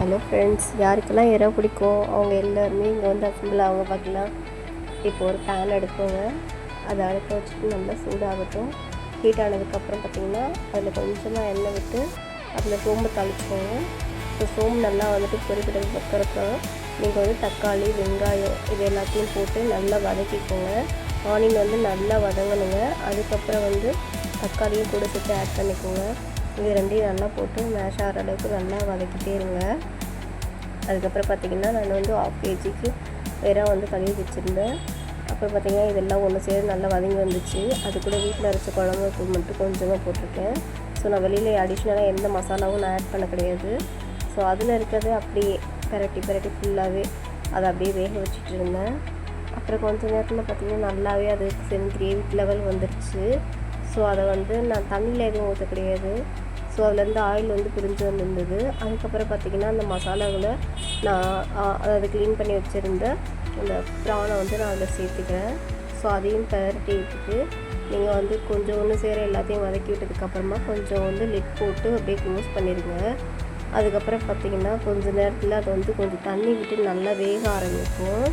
Hello friends யாருக்கெல்லாம் இறை பிடிக்கும்? அவங்க எல்லாருமே இங்கே வந்து அசம்பிள் ஆக பார்க்கலாம் இப்போ ஒரு பேன் எடுப்போங்க அதை அடுக்க வச்சுட்டு நல்லா சூடாகட்டும். ஹீட் ஆனதுக்கப்புறம் பார்த்திங்கன்னா அதில் கொஞ்சமாக எண்ணெய் விட்டு அதில் சோம்பு தாளிச்சுக்கோங்க. இப்போ சோம்பு நல்லா வந்துட்டு பொரிக்கிட்டதுக்கு அப்புறம் நீங்கள் வந்து தக்காளி வெங்காயம் இது எல்லாத்தையும் போட்டு நல்லா வதக்கிக்கோங்க. ஆனியன் வந்து நல்லா வதங்கணுங்க. அதுக்கப்புறம் வந்து தக்காளியும் கூட சேர்த்து ஆட் பண்ணிக்கோங்க. இது ரெண்டையும் நல்லா போட்டு மேஷ் ஆகிற அளவுக்கு நல்லா வதக்கிட்டே இருங்க. அதுக்கப்புறம் பார்த்திங்கன்னா நான் வந்து ஆஃப் கேஜிக்கு வெறும் வந்து கழுவி வச்சுருந்தேன். அப்புறம் பார்த்திங்கன்னா இதெல்லாம் ஒன்று சேர்ந்து நல்லா வதங்கி வந்துச்சு. அது கூட வீட்டில் அரைச்ச குழம்பு மட்டும் கொஞ்சமாக போட்டிருக்கேன். ஸோ நான் வெளியில் அடிஷ்னலாக எந்த மசாலாவும் நான் ஆட் பண்ண கிடையாது. ஸோ அதில் இருக்கிறது அப்படியே பெரட்டி பெரட்டி ஃபுல்லாகவே அதை அப்படியே வேக வச்சுட்டு இருந்தேன். அப்புறம் கொஞ்ச நேரத்தில் பார்த்திங்கன்னா நல்லாவே அது செமி கிரேவி லெவல் வந்துருச்சு. ஸோ அதை வந்து நான் தண்ணியில் எதுவும் ஊற்ற கிடையாது. ஸோ அதுலேருந்து ஆயில் வந்து பிரிஞ்சு வந்திருந்தது. அதுக்கப்புறம் பார்த்திங்கன்னா அந்த மசாலாவில் நான் அதை க்ளீன் பண்ணி வச்சுருந்த அந்த ப்ரானை வந்து நான் அதில் சேர்த்துக்கிறேன். ஸோ அதையும் பெரட்டி விட்டுட்டு நீங்கள் வந்து கொஞ்சம் ஒன்று சேர எல்லாத்தையும் வதக்கி விட்டதுக்கப்புறமா கொஞ்சம் வந்து லிட் போட்டு அப்படியே க்ளோஸ் பண்ணிடுங்க அதுக்கப்புறம் பார்த்திங்கன்னா கொஞ்சம் நேரத்தில் அது வந்து கொஞ்சம் தண்ணி விட்டு நல்லா வேக ஆரம்பிக்கும்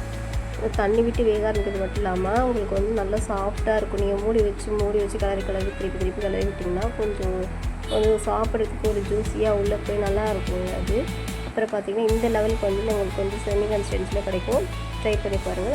தண்ணி விட்டு வேக ஆரம்பிக்கிறது மட்டும் இல்லாமல் உங்களுக்கு வந்து நல்லா சாஃப்டாக இருக்கும். நீங்கள் மூடி வச்சு மூடி வச்சு கலரி கலரி திருப்பி திருப்பி கலரி விட்டிங்கன்னா கொஞ்சம் ஒரு சாப்பிட்றதுக்கு ஒரு ஜூஸியாக உள்ளே போய் நல்லா இருக்கும் அது. அப்புறம் பார்த்திங்கன்னா இந்த லெவலுக்கு வந்து உங்களுக்கு வந்து செமி கன்சிஸ்டன்சியில் கிடைக்கும். ட்ரை பண்ணி பாருங்கள்